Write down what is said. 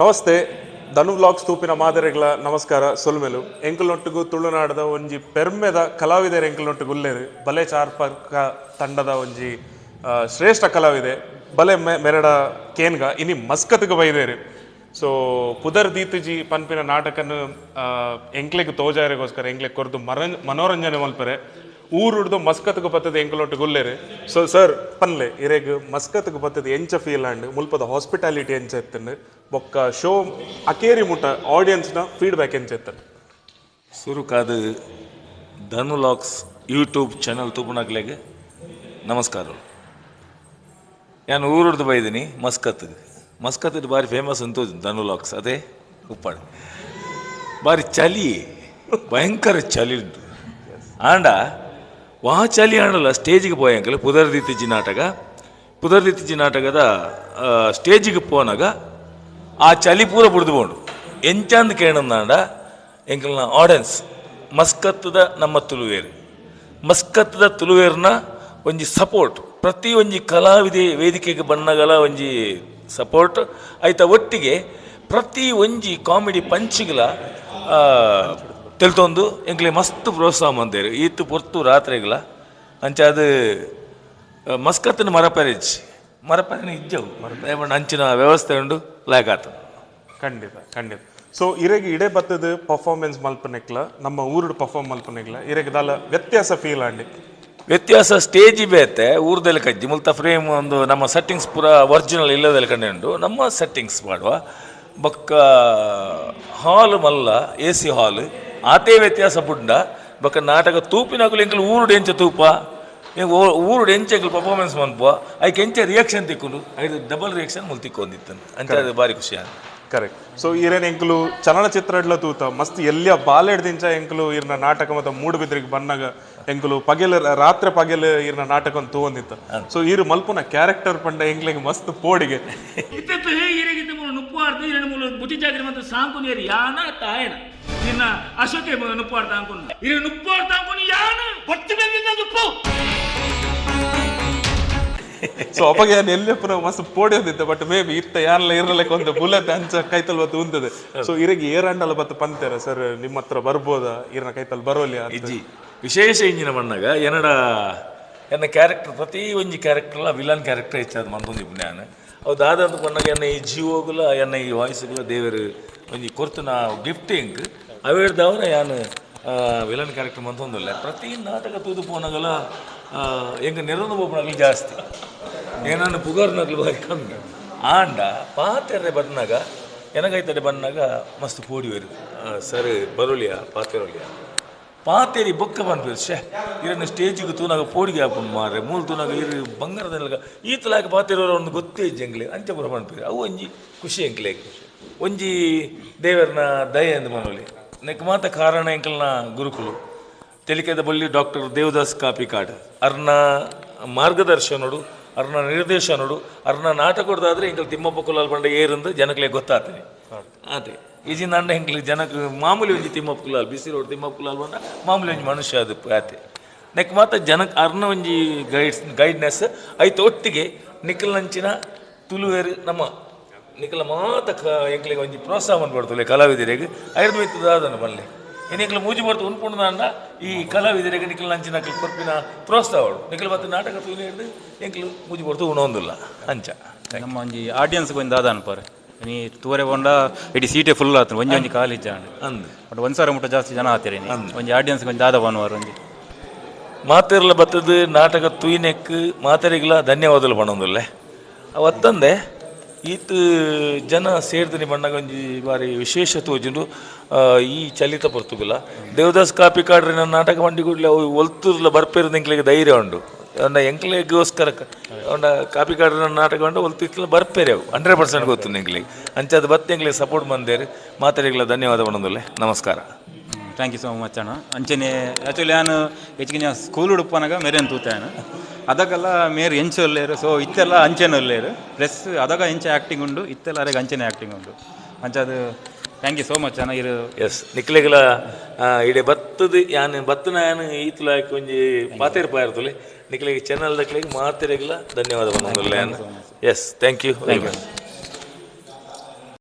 ನಮಸ್ತೆ, ಧನು ವ್ಲಾಗ್ಸ್ ತೂಪಿನ ಮಾದರಿಗಳ ನಮಸ್ಕಾರ, ಸೊಲ್ಮೆಲು. ಎಂಕಲ್ನೊಟ್ಟಿಗೂ ತುಳುನಾಡದ ಒಂಜಿ ಪೆರ್ಮೆದ ಕಲಾವಿದರ ಎಂಕಲ್ನೊಟ್ಟಿಗೆ ಉಲ್ಲೇರಿ. ಬಲೆ ಚಾರ್ಪಕ ತಂಡದ ಒಂಜಿ ಶ್ರೇಷ್ಠ ಕಲಾವಿದೆ. ಬಲೆ ಮೆ, ಮೆರಡ ಕೇನ್ಗ, ಇನಿ ಮಸ್ಕತ್ಗೆ ಬೈದೇರಿ. ಸೊ, ಪುದರ್ ದೀತುಜಿ ಪನ್ಪಿನ ನಾಟಕನ ಎಂಕ್ಲೆಗೆ ತೋಜಾರಿಗೋಸ್ಕರ, ಎಂಕ್ಲೆಗೆ ಕೊರ್ದು ಮರ ಮನೋರಂಜನೆ ಮಲ್ಪರೆ. ಊರುಡ್ದು ಮಸ್ಕತ್ಗೆ ಬತ್ತದ ಎಂಕಲೊಟ್ಟು ಗುಲ್ಲೇರು ಸೊ ಸರ್ ಪನ್ಲೆ ಇರೆಗ್ ಮಸ್ಕತ್ಗೆ ಬತ್ತದ ಎಂಚ ಫೀಲ್ ಅಂಡ್ ಮುಲ್ಪದ ಹಾಸ್ಪಿಟಾಲಿಟಿ ಎಂಚ ಎತ್ತಂಡು ಬೊಕ್ಕ ಶೋ ಅಕೇರಿ ಮುಟ್ಟ ಆಡಿಯನ್ಸ್ನ ಫೀಡ್ಬ್ಯಾಕ್ ಎಂಚ ಸುರು ಸುರುಕಾದ ಧನು ಲಾಕ್ಸ್ ಯೂಟ್ಯೂಬ್ ಚಾನಲ್ ತೂಪುನಕ್ಲೆಗೆ ನಮಸ್ಕಾರ. ನಾನು ಊರುಡ್ದು ಬೈದೀನಿ ಮಸ್ಕತ್ ಮಸ್ಕತ್ ಬಾರಿ ಫೇಮಸ್ ಅಂತ ಧನು ಲಾಕ್ಸ್ ಅದೇ ಉಪ್ಪಾಡ. ಬಾರಿ ಚಳಿ ಭಯಂಕರ ಚಳಿ ಉಂಟು. ಆಂಡ ವಾ ಆಡಲ್ಲ ಸ್ಟೇಜಿಗೆ ಸ್ಟೇಜಿಗೆ ಪೋಯಂಕಲ್ ಪುದರ್ದಿತಿಜಿ ನಾಟಕ. ಪುದರ್ದಿತಿಜಿ ನಾಟಕದ ಸ್ಟೇಜಿಗೆ ಪೋನಾಗ ಆ ಚಳಿ ಪೂರ ಬುಡ್ದು ಎಂಚಾಂದ್ ಕೇಳಂದಾಂಡ ಎಂಕಲ್ನ ಆಡಿಯನ್ಸ್ ಮಸ್ಕತ್ತದ ನಮ್ಮ ತುಳುವೇರು ಮಸ್ಕತ್ತದ ತುಳುವೇರ್ನ ಒಂಜಿ ಸಪೋರ್ಟ್ ಪ್ರತಿ ಒಂಜಿ ಕಲಾವಿದೆ ವೇದಿಕೆಗೆ ಬಣ್ಣಗಲ ಒಂಜಿ ಸಪೋರ್ಟ್ ಆಯ್ತಾ ಒಟ್ಟಿಗೆ ಪ್ರತಿ ಒಂಜಿ ಕಾಮಿಡಿ ಪಂಚಿಗಳ ತೆಲ್ತೊಂದು ಎಂಕ್ಲೆ ಮಸ್ತ್ ಪ್ರೋತ್ಸಾಹ ಮಂದೇರು. ಈತ್ ಪೊರ್ತು ರಾತ್ರಿಗಳ ಅಂಚ ಅದು ಮಸ್ಕತ್ತಿನ ಮರಪೆರೆಜ್ ಮರಪರಿನ ಇಜ್ಜವು. ದಯಮಾಡಿ ಅಂಚಿನ ವ್ಯವಸ್ಥೆ ಉಂಡು ಲಾಯಕಾತ ಖಂಡಿತ ಖಂಡಿತ. ಸೊ ಇರೆಗ್ ಇಡೇ ಬತ್ತದ ಪರ್ಫಾರ್ಮೆನ್ಸ್ ಮಲ್ಪನೆಕ್ಲ ನಮ್ಮ ಊರುಡು ಪರ್ಫಾರ್ಮ್ ಮಲ್ಪನೆಕ್ಲ ಇರೆಗ್ ದಾಲ ವ್ಯತ್ಯಾಸ ಫೀಲ್ ಆಂಡಿ? ವ್ಯತ್ಯಾಸ ಸ್ಟೇಜ್ ಬೇತೆ ಊರದಲ್ಲಿ ಕಜ್ಜಿ. ಮುಲ್ತ ಫ್ರೇಮ್ ಒಂದು ನಮ್ಮ ಸೆಟ್ಟಿಂಗ್ಸ್ ಪೂರ ಒರ್ಜಿನಲ್ ಇಲ್ಲದಲ್ಲಿ ಕಂಡು ನಮ್ಮ ಸೆಟ್ಟಿಂಗ್ಸ್ ಮಾಡುವ ಬಕ್ಕ ಹಾಲ್ ಮಲ್ಲ ಎ ಸಿ ಹಾಲ್ ಆತೇ ವ್ಯತ್ಯಾಸ ಬುಡ್ಡ ಬಕ ನಾಟಕ ತೂಪಿನಾಗಲು ಎಂಕಲು ಊರುಡು ಎಂಚ ತೂಪ. ಊರುಡು ಎಂಚೆಂಕಲು ಪರ್ಫಾರ್ಮೆನ್ಸ್ ಮನ್ಪುವ. ಐಕೆ ಎಂಚ ರಿಯಾಕ್ಷನ್ ತಿಕ್ಕೊಂಡು ಐದು ಡಬಲ್ ರಿಯಾಕ್ಷನ್ ಮುಲ್ ತಿಕ್ಕೊಂಡಿತ್ತು ಅಂತ ಅದು ಭಾರಿ ಖುಷಿ ಆಯ್ತು ಕರೆಕ್ಟ್ ಸೊ ಇರೇನ್ ಎಂಕಲು ಚಲನಚಿತ್ರ ತೂತ. ಮಸ್ತ್ ಎಲ್ಲ ಬಾಲೆಡ್ ದಿಂಚ ಎಂಕಲು ಇರ್ನ ನಾಟಕ ಮತ್ತು ಮೂಡುಬಿದ್ರಿಗೆ ಬಂದಾಗ ಎಂಕಲು ಪಗೆಲ್ ರಾತ್ರಿ ಪಗೆಲ್ ಇರ್ನ ನಾಟಕ ತೂವಂದಿತ್ತ. ಸೊ ಇರು ಮಲ್ಪುನ ಕ್ಯಾರೆಕ್ಟರ್ ಪಂಡ ಎಂಕ್ಲಿಗೆ ಮಸ್ತ್ ಪೋಡಿಗೆ. ಇತ್ತೆತ್ತು ಹೇ ಇರಗಿದ್ದ ಮೂಲ ನುಪ್ಪಾಡ್ದು ಇರಣ ಮೂಲ ಬುದ್ಧಿ ಜಾಗ್ರಿ ಮತ್ತು ಸಾಂಕು ನೀರು ಯಾನ ತಾಯನ ನಿನ್ನ ಅಶೋಕೆ ನುಪ್ಪಾಡ್ದ ಅನ್ಕೊಂಡು ಇರ ನುಪ್ಪಾಡ್ದ ಅನ್ಕೊಂಡು ಯಾನ? ಹೊತ್ತು ಬಂದಿದ್ದ ನುಪ್ಪು. ಸೊ ಅವಾಗ ಏನ್ ಎಲ್ಲಿಯಪ್ಪನ ಮಸ್ತ್ ಪೋಡಿ ಬಟ್ ಮೇ ಬಿ ಇತ್ತ ಯಾರಲ್ಲ ಇರಲಿಕ್ಕೆ ಒಂದು ಬುಲೆಟ್ ಅಂಚ ಕೈತಲ್ ಬತ್ತು ಉಂತದೆ ಸೊ ಇರಗೆ ಏರಂಡಲ್ಲ ಬತ್ತು ಪಂತೇರ ಸರ್ ನಿಮ್ಮ ಹತ್ರ ಬರ್ಬೋದಾ? ಇರ್ನ ಕೈತಲ್ ಬರೋಲಿ ಇಜ್ಜಿ ವಿಶೇಷ ಇಂಜಿನ ಮಣ್ಣಾಗ ಏನಡ ಎನ್ನ ಕ್ಯಾರೆಕ್ಟರ್ ಪ್ರತಿ ಒಂಜಿ ಕ್ಯಾರೆಕ್ಟರ್ಲ ವಿಲನ್ ಕ್ಯಾರೆಕ್ಟರ್ ಇಚ್ಚಾದ ಮಂತೊಂದು ನಾನು. ಅವು ದಾದಂತ ಬಂದಾಗ ಎನ್ನ ಈ ಜೀವೋಗುಲ ಎನ್ನ ಈ ವಾಯ್ಸ್ಗುಲ ದೇವರು ಒಂಜಿ ಕೊರ್ತುನ ಗಿಫ್ಟಿಂಗ್ ಅವೇಡ್ದವರ ಯಾನು ವಿಲನ್ ಕ್ಯಾರೆಕ್ಟರ್ ಮಂತೊಂದಿಲ್ಲ ಪ್ರತಿ ನಾಟಕ ತೂದು ಪೋನಾಗಲ ಎಂಗ ನೆರೊಂದು ಬೋಪನಾಗಲಿ ಜಾಸ್ತಿ. ಏನನ್ನು ಪುಗಾರ್ನಾಗಲು ಬಾರಿ ಕಮ್ಮಿ. ಆಂಡ ಪಾತ್ರೆ ಬಂದಾಗ ಎನಗೈತಡೆ ಬಂದಾಗ ಮಸ್ತ್ ಪೋಡಿವೇರು ಸರ್ ಬರೋಲಿಯಾ ಪಾತೆರೋಲಿಯಾ ಪಾತೇರಿ ಬೊಕ್ಕ ಬಂದ್ಬಿಡು ಶೇ ಇರನ್ನು ಸ್ಟೇಜಿಗೆ ತೂನಾಗ ಪೋಡಿಗೆ ಹಾಕೊಂಡು ಮಾರ್ರೆ, ಮೂಲ ತೂನಾಗ ಇರು, ಬಂಗಾರದಲ್ಲ ಈತಲಾಗ ಪಾತೇರೋರು ಒಂದು ಗೊತ್ತೇ ಜಂಗ್ಲೆ. ಅಂಚೆ ಪುರ ಬಂದ್ಬಿಡು. ಅವು ಒಂಜಿ ಖುಷಿ ಎಂಕ್ಲೆಗ್ ಒಂಜಿ ದೇವರನ ದಯೆ ಎಂದು ಮನೋಲಿ. ನೆಕ್ ಮಾತ ಕಾರಣ ಎಂಕಲ್ನ ಗುರುಕುಲು. ತೆಲಿಕೆದ ಬಳ್ಳಿ ಡಾಕ್ಟರ್ ದೇವದಾಸ್ ಕಾಪಿಕಾಡ್. ಅರ್ನ ಮಾರ್ಗದರ್ಶನಡು ಅರ್ನ ನಿರ್ದೇಶನಡು ಅರ್ನ ನಾಟಕದಾದ್ರೆ ಇಂಕಲ್ ತಿಮ್ಮಪ್ಪ ಕುಲಾಲ್ ಬಂಡ ಏರಂದು ಜನಕ್ಕೆ ಗೊತ್ತಾಗ್ತದೆ. ಅದೇ ಈಜಿ ನಂಡ ಹೆಂಗ್ಲಿ ಜನಕ್ಕೆ ಮಾಮೂಲಿ ಒಂಜಿ ತಿಮ್ಮಪ್ಪ ಕುಲಾಲ್, ಬಿಸಿ ರೋಡ್ ತಿಮ್ಮಪ್ಪ ಕುಲಾಲ್ ಬಂಡ ಮಾಮೂಲಿ ಒಂಜಿ ಮನುಷ್ಯ ಅದು ಆತೆ ನೆಕ್ ಮಾತ ಜನಕ್ಕೆ ಅರ್ನ ಒಂಜಿ ಗೈಡ್ಸ್, ಗೈಡ್ನೆಸ್ ಐತೆ ಒಟ್ಟಿಗೆ ನಿಖಲ್ನಂಚಿನ ತುಲುವೇರಿ ನಮ್ಮ ನಿಖಲ ಮಾತ ಕ ಎಂಕ್ಲಿಗೆ ಒಂಜಿ ಪ್ರೋತ್ಸಾಹ ಬರ್ತದೆ ಕಲಾವಿದರಿಗೆ. ಆಯುರ್ವೇದ ಅದನ್ನು ಮಲ್ಲಿ. ಏನಿಕ್ಲ ಮೂಜಿ ಬರ್ತು ಉನ್ಪುಂಡು ಅಂಡ ಈ ಕಲಾವಿದರಿಗೆ ನಿಖಲ್ ನಂಚಿನ ಕೊರ್ಪಿನ ಪ್ರೋತ್ಸಾಹ ನಿಖಲ ಮತ್ತು ನಾಟಕ ತೂಲಿ ಹಿಡಿದು ಎಂಕ್ಲು ಮೂಜಿ ಬರ್ತು ಉಣೊಂದಿಲ್ಲ ಅಂಚ. ನಮ್ಮ ಒಂಜಿ ಆಡಿಯನ್ಸ್ ಒಂದು ದಾದ ಅನ್ಪಾರೆ ನೀ ತೋರೆ ಬಂಡ ಇಡೀ ಸೀಟೆ ಫುಲ್ ಆತು ಒಂಜಿ ಒಂಜಿ ಖಾಲಿ ಇಜ್ಜ ಅಂದ್. ಬಟ್ ಒಂದು ಸಾವಿರ ಮುಟ್ಟ ಜಾಸ್ತಿ ಜನ ಆತೀರಿ ಒಂಜಿ ಆಡಿಯನ್ಸ್ ಒಂದು ದಾದ ಭಾನುವಾರ ಒಂಜಿ. ಮಾತೆರ್ಲ ಬತ್ತದು ನಾಟಕ ತುಯಿನೆಕ್ ಮಾತೆರಿಗ್ಲ ಧನ್ಯವಾದಲು ಪಣೊಂದುಲ್ಲೆ ಅವತ್ತಂದೆ ಈತ್ ಜನ ಸೇರ್ದನೆ ಬಣ್ಣಗ ಒಂಜಿ ಬಾರಿ ವಿಶೇಷ ತೋಜುಂಡು ಈ ಚಲಿತ ಪೊರ್ತುಗುಲ ದೇವದಾಸ್ ಕಾಪಿ ಕಾಡ್ರಿ ನನ್ನ ನಾಟಕ ಮಂಡಿ ಕೂಡಲೇ ಅವು ಒಲ್ತುರ್ಲ ಬರ್ಪೇರಿದ ಎಂಕ್ಲೆಗೆ ಧೈರ್ಯ ಉಂಡು. ಅವನ ಎಂಕ್ಲೆಗೋಸ್ಕರ ಅವನ ಕಾಪಿ ಕಾಡ್ರಿ ನನ್ನ ನಾಟಕ ಉಂಡು ಒಲ್ತಿರ್ಲ ಬರ್ಪೇರೆ ಅವು ಹಂಡ್ರೆಡ್ ಪರ್ಸೆಂಟ್ ಗೊತ್ತು ಎಂಕ್ಲೆಗೆ ಅಂಚಾದ ಬತ್ತೆ ಎಂಕ್ಲೆಗೆ ಸಪೋರ್ಟ್ ಬಂದೇರಿ. ಮಾತಾಡಿಗಳ ಧನ್ಯವಾದ ಪಣೊಂದುಲ್ಲೆ ನಮಸ್ಕಾರ. ಥ್ಯಾಂಕ್ ಯು ಸೋ ಮಚ್ ಅಣ್ಣ. ಅಂಚನೆ ಆ್ಯಕ್ಚುಲಿ ನಾನು ಹೆಚ್ಚಿಗೆ ಸ್ಕೂಲ್ ಉಡುಪನಾಗ ಮೇರೇನು ತೂತಾಯನ ಅದಕ್ಕೆಲ್ಲ ಮೇರ್ ಎಂಚು ಒಳ್ಳೆಯರು ಸೊ ಇತ್ತೆಲ್ಲ ಅಂಚೆನ ಒಳ್ಳೆಯರು ಪ್ಲಸ್ ಅದಾಗ ಎಂಚ ಆ್ಯಕ್ಟಿಂಗ್ ಉಂಡು ಇತ್ತೆಲ್ಲ ಅರೆಗೆ ಅಂಚೆನೆ ಆ್ಯಕ್ಟಿಂಗ್ ಉಂಡು ಅಂಚದು ಥ್ಯಾಂಕ್ ಯು ಸೋ ಮಚ್ ಚೆನ್ನಾಗಿರು. ಇರು ಎಸ್ ನಿಕ್ಲೆಗಳ ಇಡೀ ಬತ್ತದ ಯಾನು ಬತ್ತನ ಯಾನ್ ಈತಲ ಒಂಜಿ ಪಾತೇರ್ ಪಾಯಿರ್ತಲೆ. ನಿಕ್ಲೆಗೆ ಚೆನ್ನಲ್ ದಕ್ಲೆಗೆ ಮಾತೆರೆಗ್ಲ ಧನ್ಯವಾದ ಬಂದಿಲ್ಲ yes thank you thank much